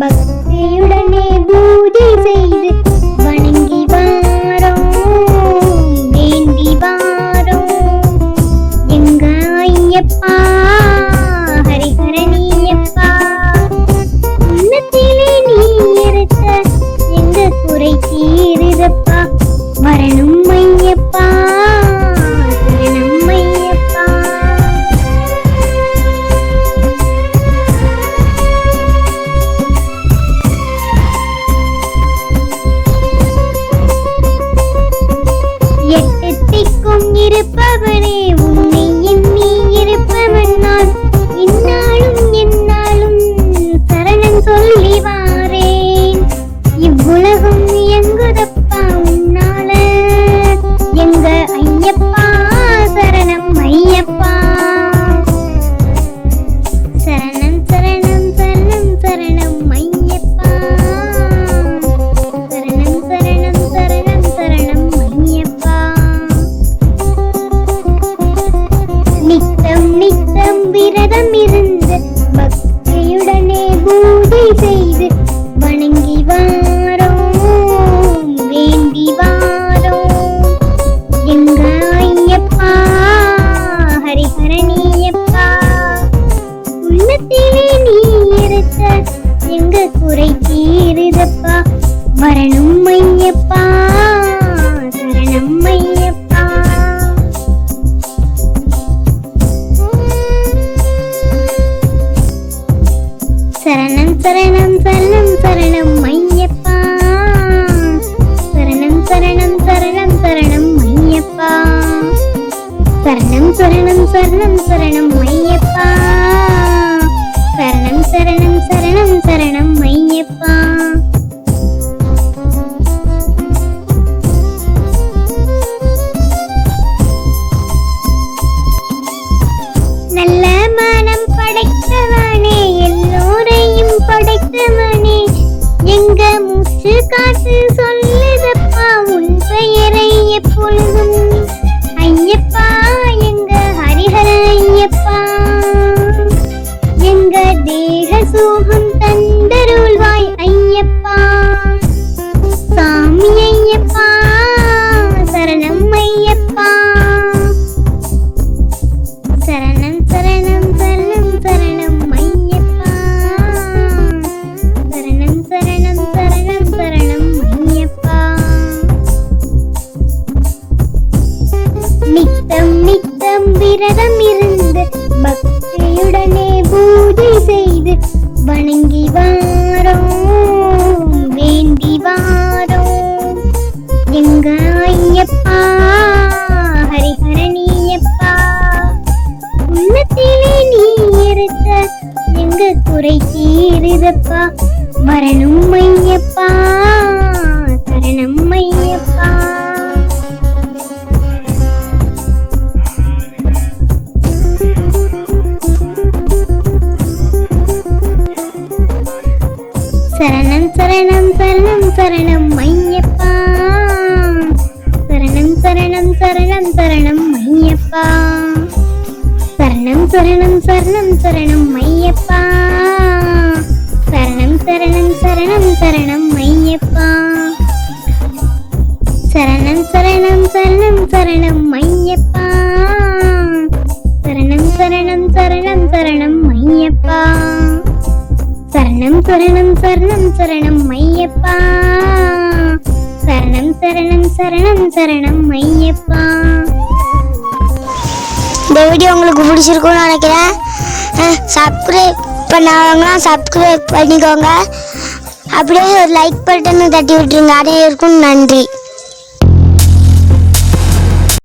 பக்தியுடனே பூஜை செய்து வணங்கி வாரோம் வேண்டி வாரோம். எங்க ஐயப்பா ஹரிஹரனியப்பா உள்ளத்திலே நீ இருக்க எங்க குறை வரணும் இருப்பவனே உன்னை எண்ணி இருப்பவன் நான் இந்நாளும் எந்நாளும் சரணம் சொல்லி வாரேன். இவ்வுலகம் எங்குதப்பா உன்னால. எங்க ஐயப்பா உள்ளத்திலே நீ இருக்க எங்க குறை தீருதப்பா? வரணும் ஐயப்பா சரணம் ஐயப்பா. சரணம் சரணம் சரணம் சரணம் ஐயப்பா. சரணம் சரணம் சரணம் சரணம் ஐயப்பா. சரணம் சரணம் சரணம் சரணம் காசு காத்து சொல்லுதப்பா உன் பெயரை எப்பொழுதும் ஐயப்பா எங்க ஹரிஹர ஐயப்பா. எங்க தேக சோகம் நித்தம் விரதம் இருந்து பக்தியுடனே பூஜை செய்து வணங்கி வாரோம் வேண்டி வாரோம். எங்க ஐயப்பா ஹரிஹரணியப்பா உள்ளத்திலே நீ இருக்க எங்க குறை தீருதப்பா வரணும் ஐயப்பா. சரணம் சரணம் சரணம் சரணம் ஐயப்பா சரணம் சரணம் சரணம் சரணம் ஐயப்பா சரணம் சரணம் சரணம் சரணம் ஐயப்பா சரணம் சரணம் சரணம் ஐயப்பா. சரணம் சரணம் சரணம் சரணம் ஐயப்பா. இந்த வீடியோ உங்களுக்கு பிடிச்சிருக்கும்னு நினைக்கிறேன். சப்ஸ்கிரைப் பண்ணாங்கன்னா சப்ஸ்கிரைப் பண்ணிக்கோங்க. அப்படியே ஒரு லைக் பட்டனை தட்டி விட்டுருங்க. அனைவருக்கும் நன்றி.